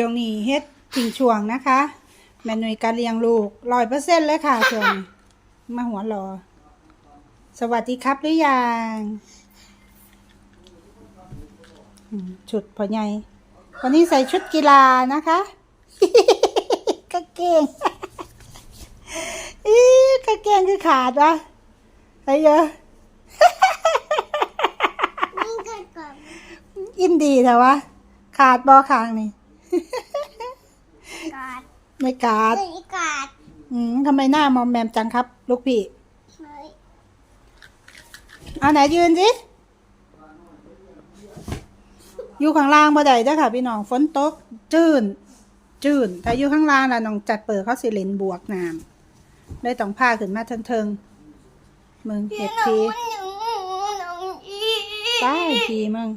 ช่วงนี้เฮ็ดทิ้งช่วงนะคะแม่หนุ่ยการเลี้ยงลูกร้อยเปอร์เซ็นต์เลยค่ะช่วงนี้มาหัวรอ สวัสดีครับหรือยังอืมชุดพ่อใหญ่วันนี้ใส่ชุดกีฬานะคะกางเกงอีกางเกงคือขาดวะใส่เยอะนี่ก็กดอินดีแต่วะขาดบอคางนี่ กาดไม่ขาดนี่กาดอืมทำไมหน้ามอมแมมจังครับ ลูกพี่เฮ้ยเอาไหนยืนสิอยู่ข้างล่างบ่ได้เด้อค่ะ พี่น้องฝนตกจื้นจื้นถ้าอยู่ข้างล่างล่ะน้องจัดเปิดเขาสิเลนบวกน้ำเลยต้องพาขึ้นมาเทิงๆมึงเห็ดพีหนูหนูอี ไปพีมึง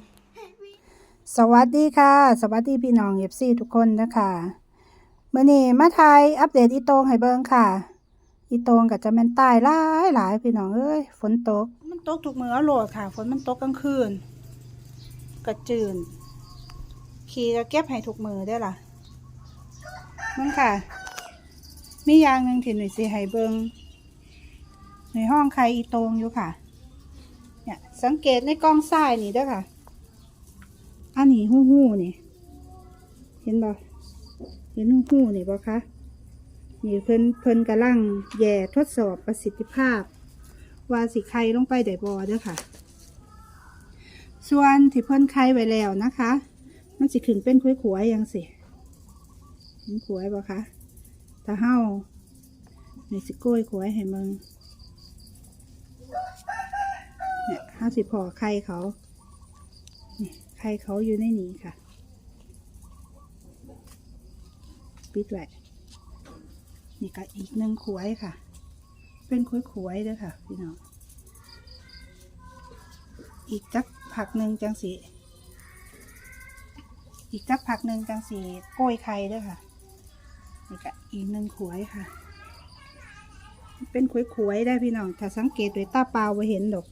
สวัสดีค่ะ สวัสดีพี่น้องเอฟซีทุกคนนะคะเมื่อนี้มาไทยอัปเดตอีโตงให้เบิ่งค่ะ อีโตงกับจะแม่นตายหลายหลายพี่น้องเอ้ยฝนตก มันตกทุกมือโหลดค่ะ ฝนมันตกกลางคืน กระจืนขี่ก็เก็บให้ทุกมือได้ล่ะนั่นค่ะ มีอย่างหนึ่งที่หน่อยสิให้เบิ่งในห้องใครอีโตงอยู่ค่ะ เนี่ยสังเกตในกล้องซ้ายนี่ด้อค่ะ อันนี้หู้หู้นี่เห็นบ่เห็นหู้หู้นี่บ่คะนี่เพิ่นเพิ่นกำลังแย่ทดสอบประสิทธิภาพ ว่าสิไข่ลงไปได้บ่เด้อค่ะ ส่วนที่เพิ่นไข่ไว้แล้วนะคะ มันสิขึ้นเป็นขวยๆยังสิเห็นขวยบ่คะถ้าเฮานี่สิโก้ยขวยให้มึงเนี่ยเฮาสิบพอไข่เขานี่ ไข่เขาอยู่ในนี้ค่ะ ปิดไว้นี่ก็อีกหนึ่งขวยค่ะ เป็นขวยขวยด้อค่ะพี่น้อง อีกจักผักหนึ่งจังสี อีกจักผักหนึ่งจังสีโกล้วยไข่ด้อค่ะ นี่ก็อีกหนึ่งขวยค่ะ เป็นขวยขวยได้พี่น้อง ถ้าสังเกตด้วยตาเปล่าบ่เห็นดอก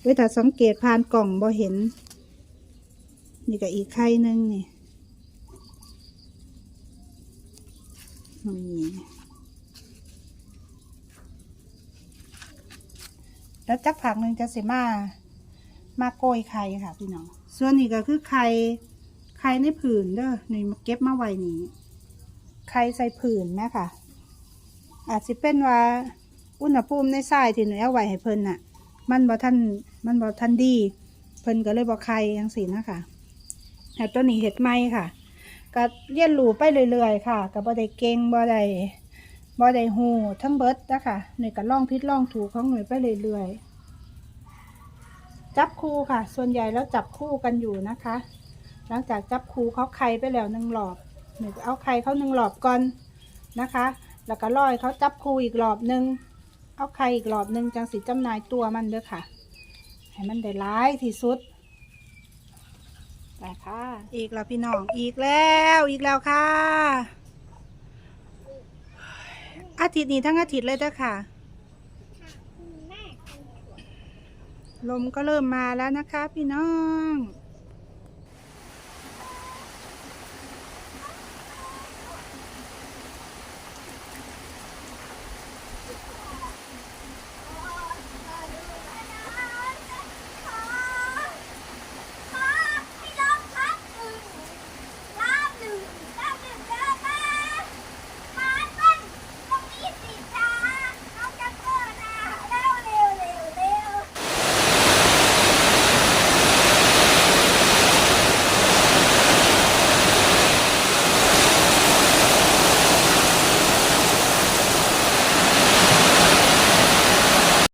เว้ยถ้าสังเกตผ่านกล่องบ่เห็น นี่ก็อีกไข่หนึ่งนี่นี่แล้วจักผักหนึ่งจะสิมา มาโกยไข่ค่ะพี่น้อง ส่วนนี้ก็คือไข่ ไข่ในผืนเด้อ นี่มาเก็บมาไว้นี่ไข่ใส่ผืนแม่ค่ะ อาจจะเป็นว่าอุณหภูมิในทรายที่หนูเอาไว้ให้เพิ่นน่ะ มันบ่ทันมันบ่ทันดี เพิ่นก็เลยบ่ไข่จังซี่นะคะ ต่ตัวนี้เห็ดไหมค่ะก็เรียนรู้ไปเรื่อยๆค่ะก็บ่ได้เก่งบ่ได้บ่ได้ฮู้ทั้งเบิดนะคะหน่วยก็ล่องผิดลองถูกของหน่วยไปเรื่อยๆจับคู่ค่ะ ส่วนใหญ่แล้วจับคู่กันอยู่นะคะ หลังจากจับคู่เขาไข่ไปแล้วหนึ่งหลอบหน่วยเอาไข่เขาหนึ่งหลอบก่อนนะคะ แล้วก็ล่อยเขาจับคู่อีกหลอบหนึ่งเอาไข่อีกหลอบหนึ่งจังสิจำนายตัวมันเด้อค่ะ ให้มันได้ร้ายที่สุด ไปค่ะ อีกแล้วพี่น้อง อีกแล้ว อีกแล้วค่ะ อาทิตย์นี้ทั้งอาทิตย์เลยเด้อค่ะแม่ลมก็เริ่มมาแล้วนะคะ พี่น้อง